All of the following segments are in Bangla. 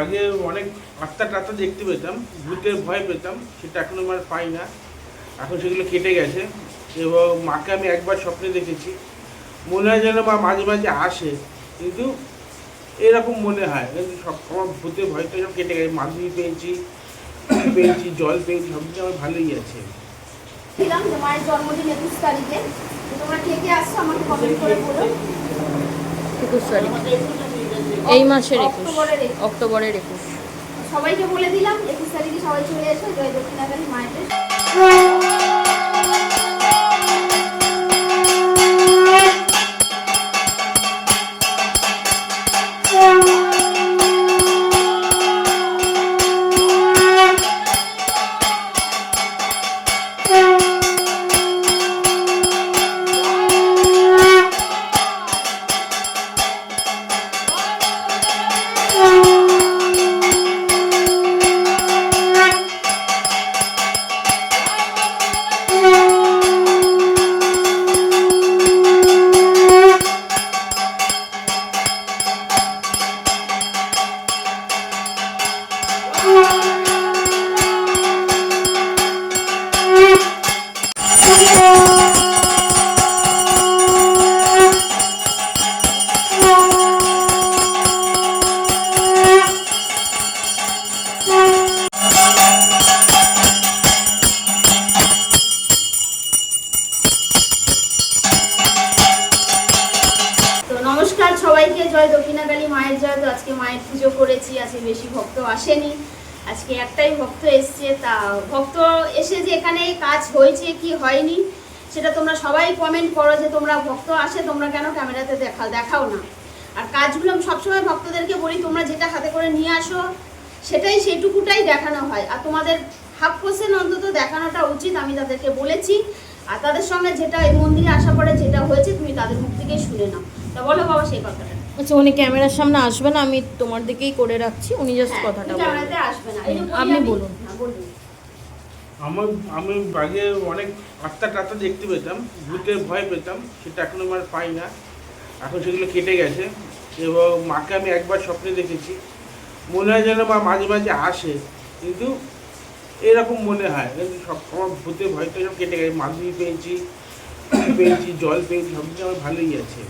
আগে অনেক আত্মা টাত্তা দেখতে পেতাম ভূতের ভয় পেতাম সেটা এখন আমার পাই না। এখন সেগুলো কেটে গেছে এবং মাকে আমি একবার স্বপ্নে দেখেছি। মনে হয় যেন মা মাঝে মাঝে আসে কিন্তু এরকম মনে হয়। কিন্তু সব আমার ভূতের ভয়টা সব কেটে গেছে মাধুরী পেয়েছি পেয়েছি জল পেয়েছি সব কিছু আমার ভালোই আছে। ছিলাম যে মায়ের জন্মদিন একুশ তারিখে। তোমরা কে কে আসছো আমাকে কমেন্ট করে বলো। একুশ তারিখ। এই মাসের একুশ, অক্টোবরের একুশ। সবাইকে বলে দিলাম, একুশ তারিখে সবাই চলে এসে, জয় দক্ষিণাকালী মায়ের নমস্কার সবাইকে, জয় দক্ষিণাকালী মায়ের জয়। তো আজকে মায়ের পুজো করেছি, আজকে বেশি ভক্ত আসেনি। আজকে একটাই ভক্ত এসছে, তা ভক্ত এসে যে এখানে কাজ হয়েছে কি হয়নি, সেটা তোমরা সবাই কমেন্ট করো যে তোমরা ভক্ত আসে, তোমরা কেন ক্যামেরাতে দেখাও দেখাও না। আর কাজগুলো আমি সবসময় ভক্তদেরকে বলি, তোমরা যেটা হাতে করে নিয়ে আসো, সেটাই সেইটুকুটাই দেখানো হয়। আর তোমাদের হাফ পার্সেন্ট অন্তত দেখানোটা উচিত, আমি তাদেরকে বলেছি। আর তাদের সঙ্গে যেটা এই মন্দিরে আসার পরে যেটা হয়েছে, তুমি তাদের মুখ থেকেই শুনে নাও। তা বলো বাবা সেই কথাটা। আচ্ছা উনি ক্যামেরার সামনে আসবে না আমি তোমার দিকেই করে রাখছি উনি জাস্ট হ্যাঁ, কথাটা ক্যামেরাতে আসবে না। আপনি বলুন। হ্যাঁ, বলুন। আমার আমি আগে অনেক আত্মা টাত্মা দেখতে পেতাম ভূতের ভয় পেতাম সেটা এখন আমার পাই না। এখন সেগুলো কেটে গেছে এবং মাকে আমি একবার স্বপ্নে দেখেছি। মনে হয় যেন মা মাঝে মাঝে আসে কিন্তু এরকম মনে হয়। কিন্তু সব আমার ভূতের ভয়টা সব কেটে গেছে মাধুরী পেয়েছি পেয়েছি জল পেয়েছি সব কিছু আমার ভালোই আছে।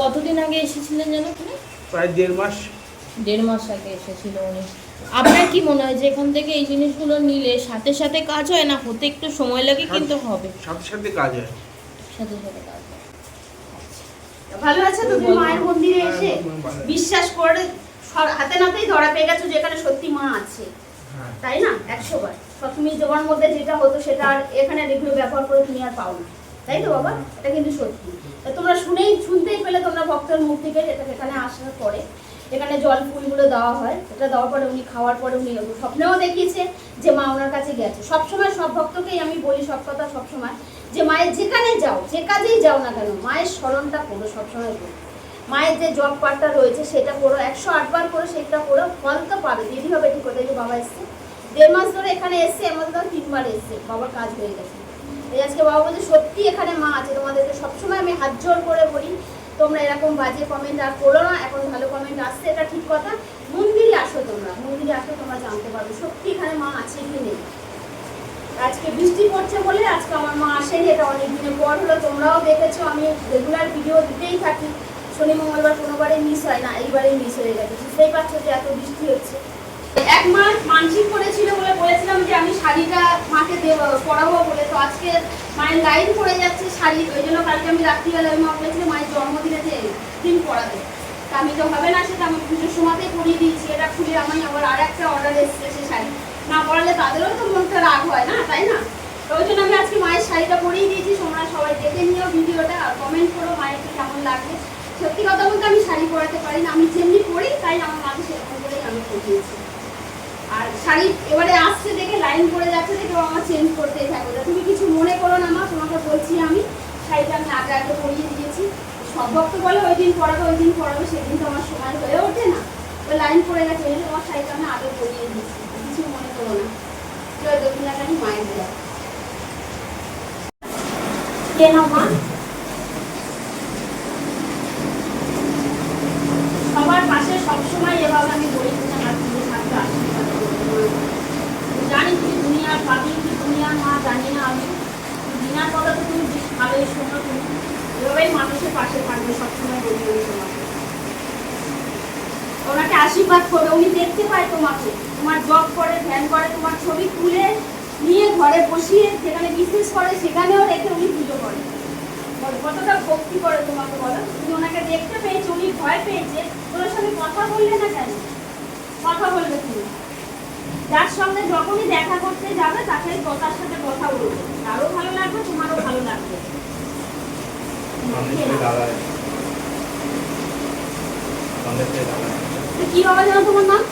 কতদিন আগে এসেছিলেন যেন এখানে প্রায় দেড় মাস। দেড় মাস আগে এসেছিল উনি। আপনার কি মনে হয় যে এখান থেকে এই জিনিসগুলো নিলে সাথে সাথে কাজ হয় না? হতে একটু সময় লাগে কিন্তু হবে। সাথে সাথে কাজ হয়। সাথে সাথে কাজ হয়। ভালো আছে তো? তুমি মায়ের মন্দিরে এসে। বিশ্বাস করে হাতে নাতেই ধরা পেয়ে গেছো যে এখানে সত্যি মা আছে। হ্যাঁ। তাই না? একশো বার। সব তুমি তোমার মধ্যে যেটা হতো সেটা আর এখানে এগুলো ব্যবহার করে তুমি আর পাও না তাই তো বাবা? এটা কিন্তু সত্যি। তোমরা শুনেই, শুনতেই পেলে তোমরা ভক্তের মুখ থেকে যেটা এখানে আসার পরে এখানে জল ফুলগুলো দেওয়া হয়। এটা দেওয়ার পরে উনি, খাওয়ার পরে উনি স্বপ্নেও দেখিয়েছে যে মা ওনার কাছে গেছে। সবসময় সব ভক্তকেই আমি বলি সব কথা সবসময় যে মায়ের যেখানে যাও, যে কাজেই যাও না কেন, মায়ের স্মরণটা করো সবসময় করো। মায়ের যে জব পার্টটা রয়েছে সেটা করো, একশো আটবার করে সেটা করো, ফল তো পাবে। দিদি হবে ঠিক কথা যে বাবা এসছে। দেড় মাস ধরে এখানে এসছে এমন ধর তিনবার এসছে, বাবার কাজ হয়ে গেছে। আজকে বাবা বলছে, সত্যি এখানে মা আছে, তোমাদেরকে সবসময় আমি হাত জোর করে বলি, তোমরা এরকম বাজে কমেন্ট আর করো না, এখন ভালো কমেন্ট আসছে, এটা ঠিক কথা। মন্দিরে আসো তোমরা, মন্দিরে আসো, তোমরা জানতে পারবে, সত্যি এখানে মা আছে কি নেই। আজকে বৃষ্টি পড়ছে বলে আজকে আমার মা আসেনি, এটা অনেক দিনের পর হলো, তোমরাও দেখেছ, আমি রেগুলার ভিডিও দিতেই থাকি। শনি, মঙ্গলবার কোনোবারে মিস হয় না এইবারে মিস হয়ে গেছে, বুঝতেই পারছ যে এত বৃষ্টি হচ্ছে। এক মাস মানসিক করেছিল বলে বলেছিলাম যে আমি শাড়িটা মাকে পরাবো বলে। তো আজকে মায়ের লাইন পড়ে যাচ্ছে শাড়ি, ওই জন্য কালকে আমি রাত্রিবেলা মা বলেছিল, মায়ের জন্মদিনে যে দিন পরাবে তা আমি তো হবে না, সেটা আমি পুজোর সময়তেই পরিয়ে দিয়েছি। এটা খুলে আমি আবার আর একটা অর্ডার এসেছে সে শাড়ি। না পরালে তাদেরও তো মনটা রাগ হয় না, তাই না? তো ওই জন্য আমি আজকে মায়ের শাড়িটা পরিয়ে দিয়েছি। তোমরা সবাই দেখে নিও ভিডিওটা আর কমেন্ট করো মায়ের কেমন লাগবে সত্যি কথা বলতে আমি শাড়ি পরাতে পারি না। আমি যেমনি পরি, তাই আমার মাকে সেরকম করেই আমি পরিয়েছি। আর শাড়ি এবারে আসছে দেখে লাইন পড়ে যাচ্ছে দেখে আমার চেঞ্জ করতেই থাকবে তা তুমি কিছু মনে করো না মা, তোমাকে বলছি আমি, শাড়িটা আমি আগে আগে পরিয়ে দিয়েছি। সব ভক্ত বলে ওই দিন পড়াবে ওই দিন পড়াবে সেদিন তো আমার সময় হয়ে ওঠে না। ওই লাইন পড়ে গেছে ওই তোমার শাড়িটা আমি আগে পরিয়ে দিয়েছি। কিছু মনে করো না। জয় দক্ষিণাকালী মায়ের দেওয়া কে নাও মা সবার পাশে সবসময় আশীর্বাদ করবে উনি দেখতে পায় তোমাকে। তোমার জব করে ধ্যান করে তোমার ছবি তুলে নিয়ে ঘরে বসিয়ে যেখানে বিজনেস করে সেখানেও রেখে উনি পুজো করে। কতটা ভক্তি করে তোমাকে বলো? তুমি ওনাকে দেখতে পেয়েছ উনি ভয় পেয়েছে। ওনার সঙ্গে কথা বললে না কেন? কথা বলবে তুমি যার সঙ্গে যখনই দেখা করতে যাবে তাকে কথার সাথে কথা বলবে। তারও ভালো লাগবে তোমারও ভালো লাগবে। কি হবে যেন তোমার নাম?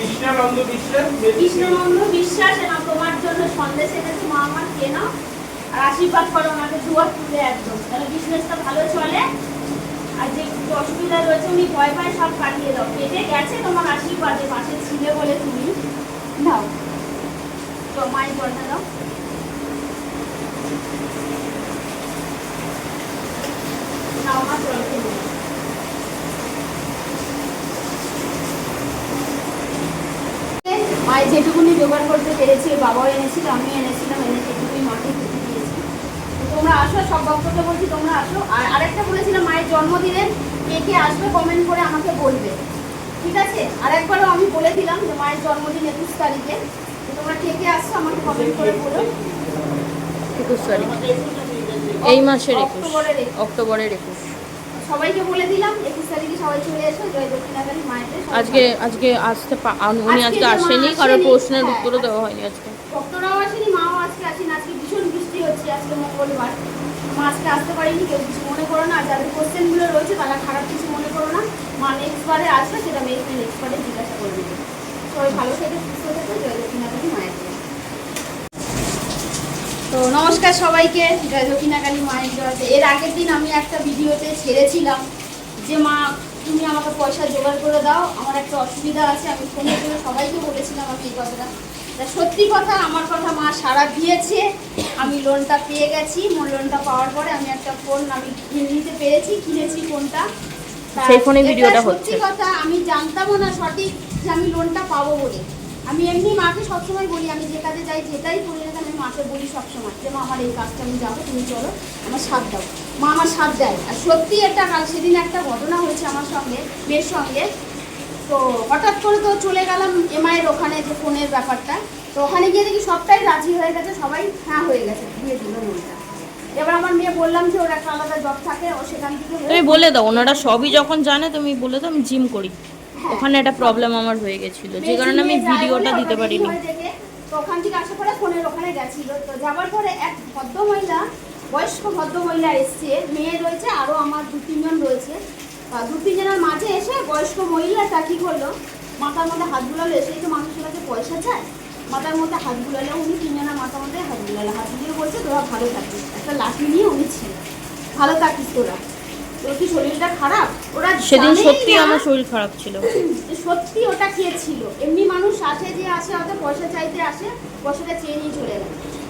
কৃষ্ণানন্দ বিশ্বাস? কৃষ্ণনন্দ বিশ্বাস এলাম তোমার জন্য সন্দেশ এনেছে মা আমার কেনা আর আশীর্বাদ করো ওনাকে দুয়ার তুলে একদম। তাহলে বিজনেসটা ভালো চলে। আর যে অসুবিধা রয়েছে, উনি ভয় পায়, সব কাটিয়ে দাও। পেটে গেছে তোমার আশীর্বাদে, পাশে ছিলে বলে তুমি। দাও তো মায়ের দাও নাও আমার জল খেয়ে নাও। মায়ের যেটুকুনি জোগাড় করতে পেরেছি বাবাও এনেছিল আমি এনেছিলাম এনে সেটুকুনি মাকে খেতে দিয়েছি। তো তোমরা আসো সব ভক্তকে বলছি তোমরা আসো। আর আরেকটা বলেছিলাম মায়ের জন্মদিনের কে কে আসবে কমেন্ট করে আমাকে বলবে। ঠিক আছে? আর একবারও আমি বলে দিলাম যে মায়ের জন্মদিন একুশ তারিখে। তোমরা কে কে আসছো আমাকে কমেন্ট করে বলো। একুশ তারিখ। এই মাসের একুশ। অক্টোবরের একুশ। সবাইকে বলে দিলাম একুশ তারিখে সবাই চলে এসো জয় দক্ষিণাকালী মায়ের আজকে আজকে আসতে উনি আজকে আসেনি কারণ প্রশ্নের উত্তরও দেওয়া হয়নি আজকে। ভক্তরাও আসেনি মাও আজকে আসেনি আজকে ভীষণ বৃষ্টি হচ্ছে আজকে মঙ্গলবার। মা আজকে আসতে পারিনি কেউ কিছু মনে করো না আর যাদের কোশ্চেনগুলো রয়েছে তারা খারাপ কিছু মনে করো না। মা নেক্সট বারে আসবে সেটা মেয়েকে নেক্সট বারে জিজ্ঞাসা করে দেবে সবাই ভালো থেকে সুস্থ থেকে জয় দক্ষিণাকালী মায়ের। তো নমস্কার সবাইকে জয় দক্ষিণাকালী মায়ের জয়তে এর আগের দিন আমি একটা ভিডিওতে ছেড়েছিলাম যে মা তুমি আমাকে পয়সা জোগাড় করে দাও আমার একটা অসুবিধা আছে আমি ফোনে করে সবাইকে বলেছিলাম আমি এই কথাটা। তা সত্যি কথা আমার কথা মা সারা দিয়েছে আমি লোনটা পেয়ে গেছি মোর লোনটা পাওয়ার পরে আমি একটা ফোন আমি নিতে পেরেছি কিনেছি ফোনটা সেই ফোনে ভিডিওটা সত্যি কথা আমি জানতামও না সঠিক যে আমি লোনটা পাবো বলে। আমি এমনি মাকে সবসময় বলি, আমি যে কাজে যাই যেটাই করি না আমি মাকে বলি সবসময় যে, মা, আমার এই কাজটা আমি যাব, তুমি চলো, আমার সাথ দাও। মা আমার সাথ দেয়। আর সত্যি একটা কাল, সেদিন একটা ঘটনা হয়েছে আমার সঙ্গে, মেয়ের সঙ্গে। তো হঠাৎ করে তো চলে গেলাম এমআইয়ের ওখানে যে ফোনের ব্যাপারটা। তো ওখানে গিয়ে দেখি সবটাই রাজি হয়ে গেছে, সবাই হ্যাঁ হয়ে গেছে, দিয়ে দিল লোনটা এবার আমার মেয়ে বললাম যে, ওর একটা আলাদা জব থাকে, ও সেখান থেকে তুমি বলে দাও, ওনারা সবই যখন জানে, তুমি বলে দাও, আমি জিম করি। ওখানে একটা প্রবলেম আমার হয়ে গেছিল। যে কারণে আমি ভিডিওটা দিতে পারিনি। তো ওখান থেকে আসার পরে ফোনের ওখানে গেছিল। তো যাওয়ার পরে এক ভদ্র মহিলা বয়স্ক ভদ্র মহিলা এসছে। মেয়ে রয়েছে আরও আমার দু তিনজন রয়েছে। দু তিনজনের মাঝে এসে বয়স্ক মহিলাটা কি করল? মাথার মধ্যে হাত বুলালো এসেই তো মানুষের কাছে পয়সা চায় মাথার মধ্যে হাত বুলালো উনি তিনজনের মাথার মধ্যে হাত বুলালো। হাত বুলিয়ে বলছে তোরা ভালো থাকিস। একটা লাঠি নিয়ে উনি ছিল ভালো থাকিস তোরা। কি শরীরটা খারাপ? ওরা সেদিন সত্যি আমার শরীর খারাপ ছিল। সত্যি ওটা কে ছিল এমনি মানুষ আসে যে আসে হয়তো পয়সা চাইতে আসে পয়সাটা চেয়ে নিয়ে চলে গেল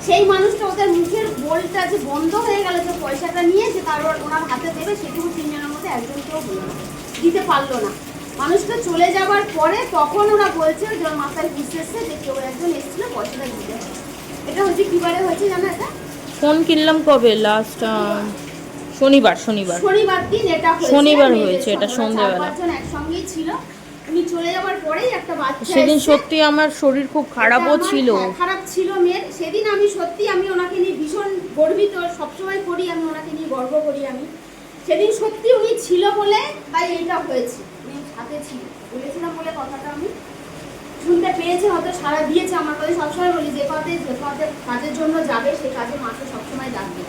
সেই মানুষটা ওদের মুখের বোলটা যে বন্ধ হয়ে গেল যে পয়সাটা নিয়ে যে তারপর ওনার হাতে দেবে সেটুকু তিনজনের মধ্যে একজন কেউ হলো দিতে পারল না। মানুষটা চলে যাওয়ার পরে তখন ওরা বলছে যে ওর মাথায় বুঝতে এসছে যে কেউ একজন এসেছিল পয়সাটা দিতে। এটা হচ্ছে কিবারে হয়েছে জানো এটা? ফোন কিনলাম কবে? লাস্ট শনিবার শনিবার। শনিবার দিন এটা হয়েছে। শনিবার হয়েছে, এটা সন্ধ্যেবেলা। একসঙ্গেই ছিল। উনি চলে যাওয়ার পরেই একটা বাচ্চা সেদিন সত্যি আমার শরীর খুব খারাপও ছিল। হ্যাঁ, খারাপ ছিল মেয়ের। সেদিন আমি সত্যি আমি ওনাকে নিয়ে ভীষণ গর্বিত। সবসময় করি আমি ওনাকে নিয়ে গর্ব করি আমি। সেদিন সত্যি উনি ছিল বলে তাই এইটা হয়েছে। উনি সাথে ছিল। বলেছিলাম বলে কথাটা আমি। শুনতে পেয়েছে হয়তো সারা দিয়েছে আমার কাছে সবসময় বলি যে কাজে যে কাজে কাজের জন্য যাবে সেই কাজে মাকে সবসময় ডাকবে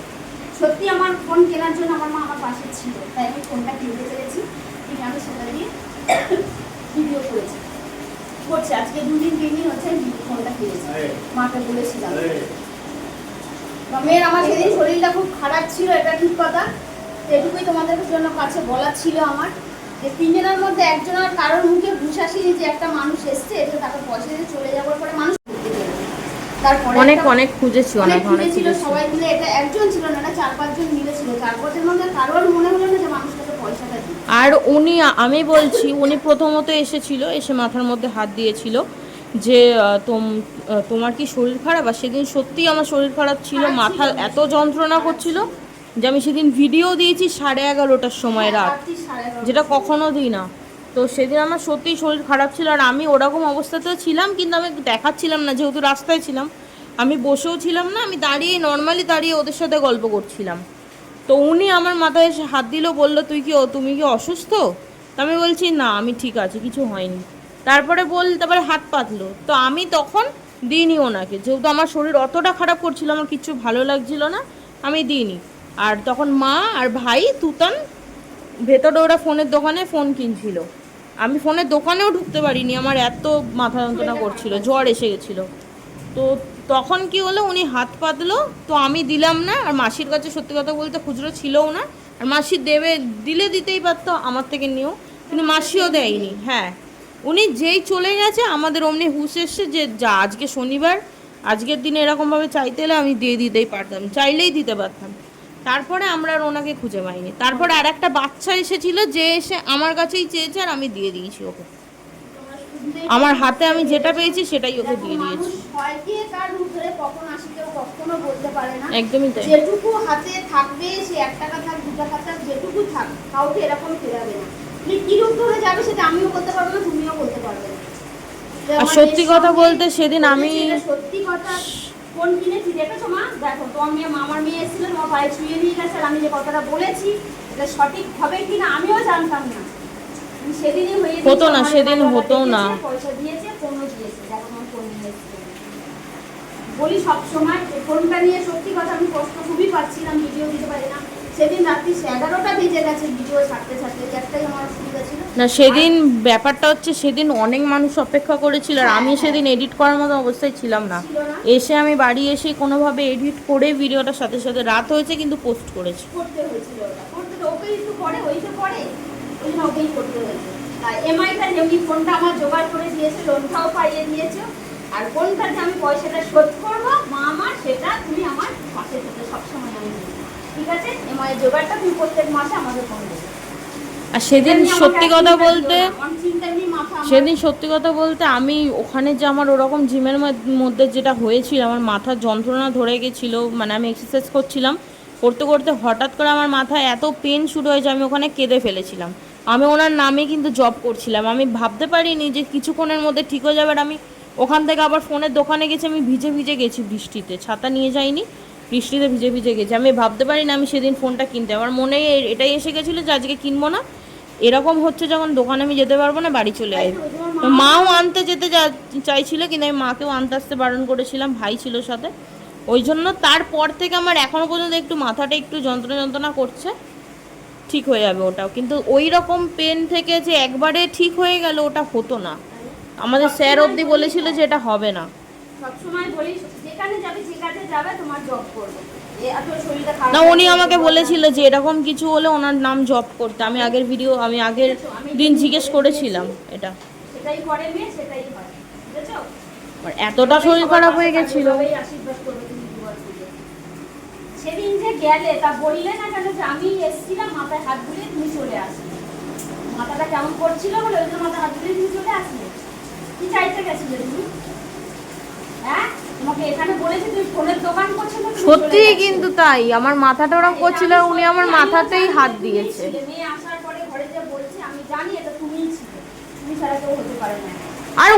সত্যি আমার ফোন কেনার জন্য আমার মা আমার পাশে ছিল। তাই আমি ফোনটা কিনতে পেরেছি। কিনে আমি সেটা দিয়ে ভিডিও করেছি। করছে আজকে দুদিন তিন দিন হচ্ছে ফোনটা কিনেছি। মাকে বলেছিলাম। মেয়ের আমার সেদিন শরীরটা খুব খারাপ ছিল এটা ঠিক কথা। এটুকুই তোমাদের জন্য কাছে বলার ছিল আমার। যে তিনজনের মধ্যে একজনের কারোর মুখে ঘুষ আসেনি যে একটা মানুষ এসছে এসে তাকে পয়সা দিয়ে চলে যাওয়ার পরে মানুষ অনেক অনেক খুঁজেছি অনেক অনেক ছিল সবাই মিলে এটা একজন ছিল না এটা চার পাঁচজন মিলে ছিল। চার পাঁচের মধ্যে কারোর মনে হলো না যে মানুষটাকে পয়সাটা দিই আর উনি আমি বলছি উনি প্রথমত এসেছিল এসে মাথার মধ্যে হাত দিয়েছিল যে তোম- তোমার কি শরীর খারাপ? আর সেদিন সত্যি আমার শরীর খারাপ ছিল মাথা এত যন্ত্রণা করছিল যে আমি সেদিন ভিডিও দিয়েছি সাড়ে এগারোটার সময় রাত। সাড়ে এগারোটা। যেটা কখনো দিই না। তো সেদিন আমার সত্যিই শরীর খারাপ ছিল আর আমি ওরকম অবস্থাতেও ছিলাম, কিন্তু আমি দেখাচ্ছিলাম না, যেহেতু রাস্তায় ছিলাম। আমি বসেও ছিলাম না, আমি দাঁড়িয়ে নর্মালি দাঁড়িয়ে ওদের সাথে গল্প করছিলাম। তো উনি আমার মাথায় এসে হাত দিল, বলল, তুই কি ও- তুমি কি অসুস্থ? তো আমি বলছি, না, আমি ঠিক আছি, কিছু হয়নি। তারপরে বল, তারপরে হাত পাতলো। তো আমি তখন দিইনি ওনাকে, যেহেতু আমার শরীর অতটা খারাপ করছিল, আমার কিচ্ছু ভালো লাগছিল না, আমি দিইনি। আর তখন মা আর ভাই, তুতান, ভেতরে ওরা ফোনের দোকানে ফোন কিনছিল। আমি ফোনের দোকানেও ঢুকতে পারিনি, আমার এত মাথা যন্ত্রণা করছিল, জ্বর এসে গেছিল। তো তখন কি হলো, উনি হাত পাতলো, তো আমি দিলাম না, আর মাসির কাছে সত্যি কথা বলতে খুচরো ছিলও না, আর মাসি দেবে, দিলে দিতেই পারতো, আমার থেকে নিয়েও কিন্তু মাসিও দেয়নি হ্যাঁ। উনি যেই চলে গেছে, আমাদের অমনি হুশ এসছে যে, যা, আজকে শনিবার, আজকের দিনে এরকমভাবে চাইতে এলে আমি দিয়ে দিতেই পারতাম, চাইলেই দিতে পারতাম। তারপরে আমরা আর ওনাকে খুঁজে পাইনি। তারপরে আর একটা বাচ্চা এসেছিল যে এসে আমার কাছেই চেয়েছে আর আমি দিয়ে দিয়েছি ওকে। আমার হাতে আমি যেটা পেয়েছি সেটাই ওকে দিয়ে দিয়েছি। একদমই তাই। যেটুকু হাতে থাকবে সে এক টাকা থাক দু টাকা থাক যেটুকু থাক কাউকে এরকম ফেরাবে না। তুমি ধরে যাবে সেটা আমিও বলতে পারব না তুমিও বলতে পারবে না। আর সত্যি কথা বলতে সেদিন আমি- সত্যি কথা ফোন কিনেছি দেখেছ মা? দেখো তোমার মেয়ে মামার মেয়ে এসেছিল তোমার পায়ে ছুঁয়ে দিয়ে গেছে আর আমি যে কথাটা বলেছি এটা সঠিক হবে কিনা আমিও জানতাম না। সেদিনই হয়ে হতো না, সেদিন হতো না। পয়সা দিয়েছে ফোনও দিয়েছে। দেখো আমার ফোন নিয়েছে বলি সব সময় ফোনটা নিয়ে সত্যি কথা আমি কষ্ট খুবই পাচ্ছিলাম ভিডিও দিতে পারি না। সেদিন রাত্রি এগারোটা বেজে গেছে ভিডিও ছাড়তে ছাড়তে একটাই আমার অসুবিধা ছিল। না সেদিন ব্যাপারটা হচ্ছে সেদিন অনেক মানুষ অপেক্ষা করেছিল আর আমি সেদিন এডিট করার মতো অবস্থায় ছিলাম না। এসে আমি বাড়ি এসে কোনোভাবে এডিট করে ভিডিওটার সাথে সাথে রাত হয়েছে কিন্তু পোস্ট করেছি। করতে হয়েছিল করতে তো ওকেই তো ওই তো করে ওই জন্য ওকেই করতে হয়েছে। আর এমআইটা যেমনি ফোনটা আমার জোগাড় করে দিয়েছে লোনটাও পাইয়ে দিয়েছ আর কোনটা যে আমি পয়সাটা শোধ করব মা আমার সেটা তুমি আমার পাশে থেকে সবসময় আমি। ঠিক আছে? এমআই জোগাড়টা তুমি প্রত্যেক মাসে আমাদের ফোন দেবে আর সেদিন সত্যি কথা বলতে মাথা সেদিন সত্যি কথা বলতে আমি ওখানে যে আমার ওরকম জিমের মধ্যে যেটা হয়েছিল আমার মাথার যন্ত্রণা ধরে গেছিল মানে আমি এক্সারসাইজ করছিলাম করতে করতে হঠাৎ করে আমার মাথায় এত পেন শুরু হয়েছে আমি ওখানে কেঁদে ফেলেছিলাম। আমি ওনার নামে কিন্তু জব করছিলাম। আমি ভাবতে পারিনি যে কিছুক্ষণের মধ্যে ঠিক হয়ে যাবে আর আমি ওখান থেকে আবার ফোনের দোকানে গেছি আমি ভিজে ভিজে গেছি বৃষ্টিতে ছাতা নিয়ে যাইনি। বৃষ্টিতে ভিজে ভিজে গেছে। আমি ভাবতে পারি না আমি সেদিন ফোনটা কিনতে। আমার মনে এটাই এসে গেছিল যে আজকে কিনবো না। এরকম হচ্ছে যখন দোকানে আমি যেতে পারব না, বাড়ি চলে আসব। মাও আনতে যেতে চাইছিল কিন্তু আমি মাকেও আনতে আসতে বারণ করেছিলাম, ভাই ছিল সাথে। ওই জন্য তারপর থেকে আমার এখনও পর্যন্ত একটু মাথাটা একটু যন্ত্রণা যন্ত্রণা করছে। ঠিক হয়ে যাবে ওটাও। কিন্তু ওই রকম পেন থেকে যে একবারে ঠিক হয়ে গেল ওটা হতো না। আমাদের স্যার অবধি বলেছিল যে এটা হবে না। সবসময় বলি যেখানে যাবে যে কাজে যাবে তোমার জব করবে। এ এত শরীরটা খারাপ না উনি আমাকে বলেছিল যে এরকম কিছু হলে ওনার নাম জব করতে। আমি আগের ভিডিও আমি আগের দিন জিজ্ঞেস করেছিলাম এটা। সেটাই করে মেয়ে সেটাই হয়। বুঝেছ? এতটা শরীর খারাপ হয়ে গেছিল। সেদিন যে গেলে তা বললে না কেন যে আমি এসেছিলাম মাথায় হাত বুলিয়ে তুমি চলে আসলে। মাথাটা কেমন করছিল বলে ওই মাথায় হাত বুলিয়ে তুমি চলে আসলে। কি চাইতে গেছিলে তুমি? হ্যাঁ? সত্যিই কিন্তু তাই। আমার মাথাটা ওরকম করছিল উনি আমার মাথাতেই হাত দিয়েছে। আর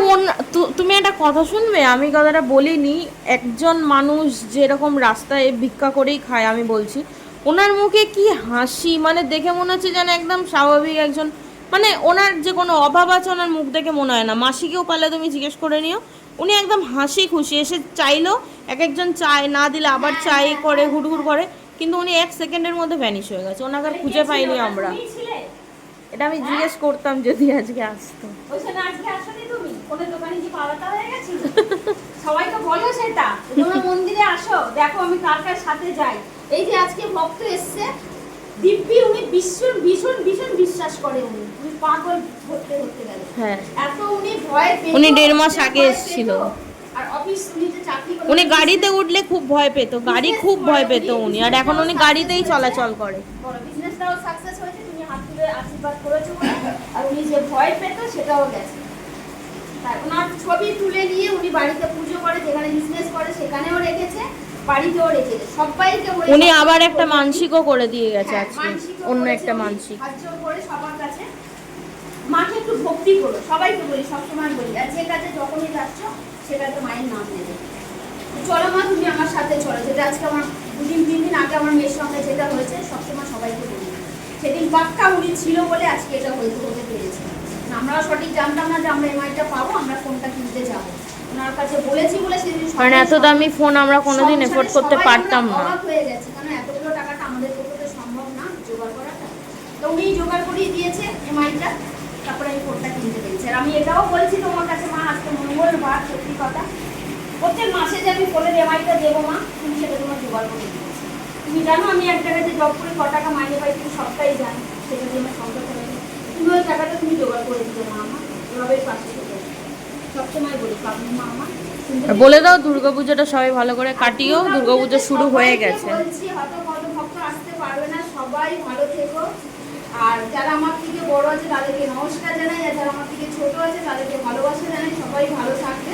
তুমি একটা কথা শুনবে? আমি কথাটা বলিনি। একজন মানুষ যেরকম রাস্তায় ভিক্ষা করেই খায় আমি বলছি ওনার মুখে কি হাসি? মানে দেখে মনে হচ্ছে যেন একদম স্বাভাবিক একজন মানে ওনার যে কোনো অভাব আছে ওনার মুখ দেখে মনে হয় না। মাসিকেও পারলে তুমি জিজ্ঞেস করে নিও। উনি একদম হাসি খুশি, এসে চাইলো এক একজন চায় না দিলে আবার চাই করে, হুড়হুড় করে, কিন্তু উনি এক সেকেন্ডের মধ্যে ভ্যানিশ হয়ে গেছে। ওনাকে আর খুঁজে পাইনি আমরা। এটা আমি জিজ্ঞেস করতাম যদি আজকে আসতো। সবাই তো বলো সেটা। তোমরা মন্দিরে আসো, দেখো আমি কার কার সাথে যাই। এই যে আজকে ভক্ত এসছে দিব্যি উনি ভীষণ ভীষণ ভীষণ বিশ্বাস করে উনি। উনি পাগল ধরতে ধরতে গেলে হ্যাঁ। এত উনি ভয় পেত। উনি দেড় মাস আগে এসেছিল। আর অফিস উনি যে চাকরি করে উনি গাড়িতে উঠলে খুব ভয় পেত। গাড়ি খুব ভয় পেত উনি। আর এখন উনি গাড়িতেই চলাচল করে। বড় বিজনেসটাও সাকসেস হয়েছে তুমি হাত তুলে আশীর্বাদ করেছ আর উনি যে ভয় পেত সেটাও গেছে। ওনার ছবি তুলে নিয়ে উনি বাড়িতে পুজো করে যেখানে বিজনেস করে সেখানেও রেখেছে। বাড়িতেও রেখেছে সবাইকে উনি আবার একটা মানসিকও করে দিয়ে গেছে আজকে অন্য একটা মানসিক। করে সবার কাছে মাকে একটু ভক্তি করো। সবাইকে বলি সবসময় বলি আর যে কাজে যখনই যাচ্ছ সে কাজে মায়ের নাম নেবে। চলো মা তুমি আমার সাথে চলো। যেটা আজকে আমার দুদিন তিন দিন আগে আমার মেয়ের সঙ্গে যেটা হয়েছে সবসময় সবাইকে বলি। সেদিন পাক্কা উনি ছিল বলে আজকে এটা হয়তো হতে পেরেছে। আমরাও সঠিক জানতাম না যে আমরা এমআইটা পাবো আমরা ফোনটা কিনতে যাব। কারণ এত দামি ফোন আমরা কোনোদিন এফোর্ড করতে পারতাম না। হয়ে গেছি কারণ এতগুলো টাকাটা আমাদের পক্ষে সম্ভব না জোগাড় করাটা। তো উনি জোগাড় করিয়ে দিয়েছে এমআইটা তারপরে আমি ফোনটা কিনতে পেরেছি। আর আমি এটাও বলছি তোমার কাছে মা আজকে মঙ্গলবার সত্যি কথা। প্রত্যেক মাসে যে আমি ফোনের এমআইটা দেবো মা তুমি সেটা তোমার জোগাড় করে দিয়েছি তুমি জানো আমি এক জব করে ক টাকা মাইনে পাই তুমি সবটাই জানো সেটা দিয়ে আমার সংসার চলে তুমি ওই টাকাটা তুমি জোগাড় করে দিতে মা আমার। এভাবেই পাশে থেকে সবসময় বলি পাবনি মা আমার বলে দাও দুর্গাপুজোটা সবাই ভালো করে কাটিও দুর্গাপুজো শুরু হয়ে গেছে। বলছি হয়তো কত ভক্ত আসতে পারবে না সবাই ভালো থেকো। আর যারা আমার থেকে বড় আছে তাদেরকে নমস্কার জানাই আর যারা আমার থেকে ছোট আছে তাদেরকে ভালোবাসা জানাই সবাই ভালো থাকবে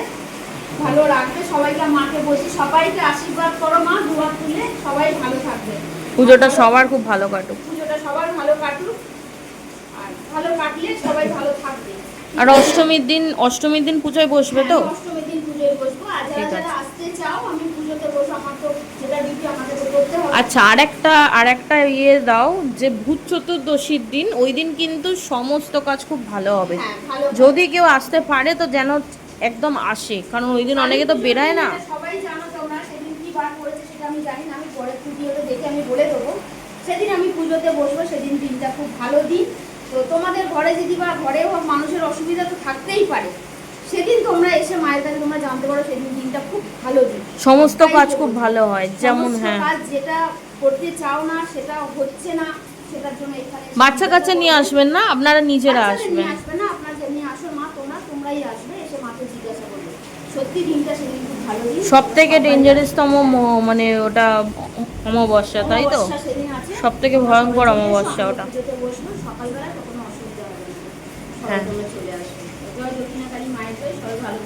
ভালো রাখবে সবাইকে মাকে বলছি সবাইকে আশীর্বাদ করো মা দুয়ার তুলে সবাই ভালো থাকবে। পুজোটা সবার খুব ভালো কাটুক। পুজোটা সবার ভালো কাটুক আর ভালো কাটলে সবাই ভালো থাকবে। আর অষ্টমীর দিন অষ্টমীর দিন পুজোয় বসবে তো? হ্যাঁ, অষ্টমীর দিন পুজোয় বসবো। আর যারা ঠিক আছে। আসতে চাও আমি পুজোতে বসবো আমার তো যেটা ডিউটি আমাকে করতে হবে। আচ্ছা আরেকটা আরেকটা ইয়ে দাও যে ভূত চতুর্দশীর দিন ওই দিন কিন্তু সমস্ত কাজ খুব ভালো হবে। হ্যাঁ যদি কেউ আসতে পারে তো যেন একদম আসে। কারণ ওই দিন অনেকে তো বেরায় না। সবাই জানো তোমরা সেদিন কি বার করেছে সেটা আমি জানি না আমি পরে ভিডিওতে দেখে আমি বলে দেবো। সেদিন আমি পুজোতে বসবো সেদিন দিনটা খুব ভালো দিন। তো তোমাদের ঘরে যদি বা ঘরে মানুষের অসুবিধা তো থাকতেই পারে সেদিন তোমরা এসে মায়ের কাছে তোমরা জানতে পারো সেদিন দিনটা খুব ভালো দিন। সমস্ত কাজ খুব ভালো হয় যেমন হ্যাঁ। কাজ যেটা করতে চাও না সেটা হচ্ছে না সেটার জন্য এখানে বাচ্চা কাচ্চা নিয়ে আসবেন না আপনারা নিজেরা আসবেন। নিয়ে আসবে না আপনার যেমনি আসো মা তোমরা তোমরাই আসবে এসে মাকে জিজ্ঞাসা করবে। সত্যি দিনটা সেদিন খুব ভালো দিন। সব থেকে ডেঞ্জারাসতম মানে ওটা অমাবস্যা তাই তো? আছে। সবথেকে ভয়ঙ্কর অমাবস্যা ওটা। আমরা পুজোতে বসবো, সকালবেলায় তো কোনো অসুবিধা হবে না। সবাই হ্যাঁ। তোমরা চলে আসবে। জয় দক্ষিণাকালী মায়ের জয়, সবাই ভালো